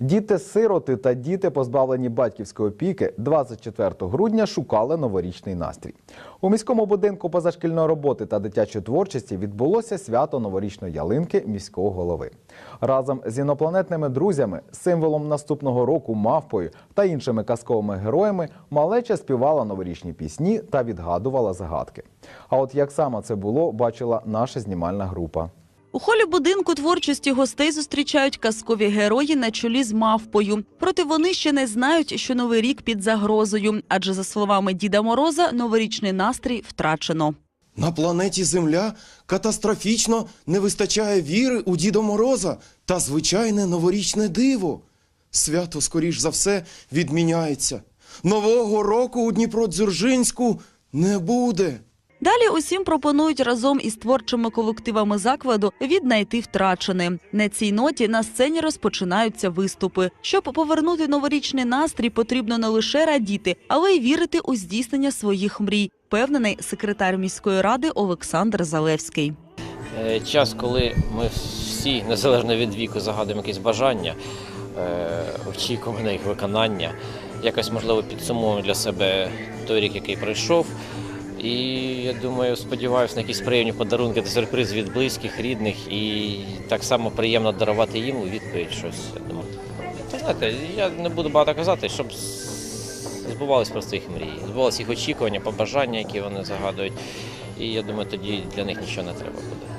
Діти-сироти та діти, позбавлені батьківської опіки, 24 грудня шукали новорічний настрій. У міському будинку позашкільної роботи та дитячої творчості відбулося свято новорічної ялинки міського голови. Разом з інопланетними друзями, символом наступного року мавпою та іншими казковими героями малеча співала новорічні пісні та відгадувала загадки. А от як саме це було, бачила наша знімальна група. У холі будинку творчості гостей зустрічають казкові герої на чолі з мавпою. Проте вони ще не знають, що новий рік під загрозою. Адже за словами Діда Мороза, новорічний настрій втрачено. На планеті Земля катастрофічно не вистачає віри у Діда Мороза та звичайне новорічне диво. Свято, скоріш за все, відміняється. Нового року у Дніпродзержинську не буде. Далі усім пропонують разом із творчими колективами закладу віднайти втрачене. На цій ноті на сцені розпочинаються виступи. Щоб повернути новорічний настрій, потрібно не лише радіти, але й вірити у здійснення своїх мрій. Впевнений секретар міської ради Олександр Залевський. Е, час, коли ми всі, незалежно від віку, загадуємо якісь бажання, е, очікуємо на їх виконання, якось можливо підсумуємо для себе той рік, який пройшов. І я думаю, сподіваюся на якісь приємні подарунки та сюрприз від близьких, рідних, і так само приємно дарувати їм у відповідь щось. Я думаю. Знаєте, я не буду багато казати, щоб збувались просто їх мрії, збувалися їх очікування, побажання, які вони загадують. І я думаю, тоді для них нічого не треба буде.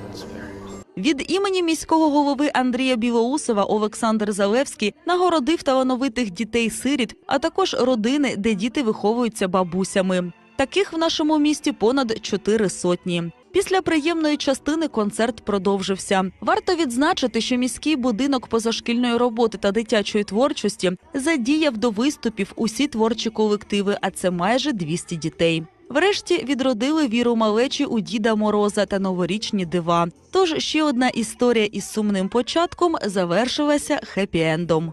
Від імені міського голови Андрія Білоусова Олександр Залевський нагородив талановитих дітей-сиріт, а також родини, де діти виховуються бабусями. Таких в нашому місті понад чотири сотні. Після приємної частини концерт продовжився. Варто відзначити, що міський будинок позашкільної роботи та дитячої творчості задіяв до виступів усі творчі колективи, а це майже 200 дітей. Врешті відродили віру малечі у Діда Мороза та новорічні дива. Тож ще одна історія із сумним початком завершилася хеппі-ендом.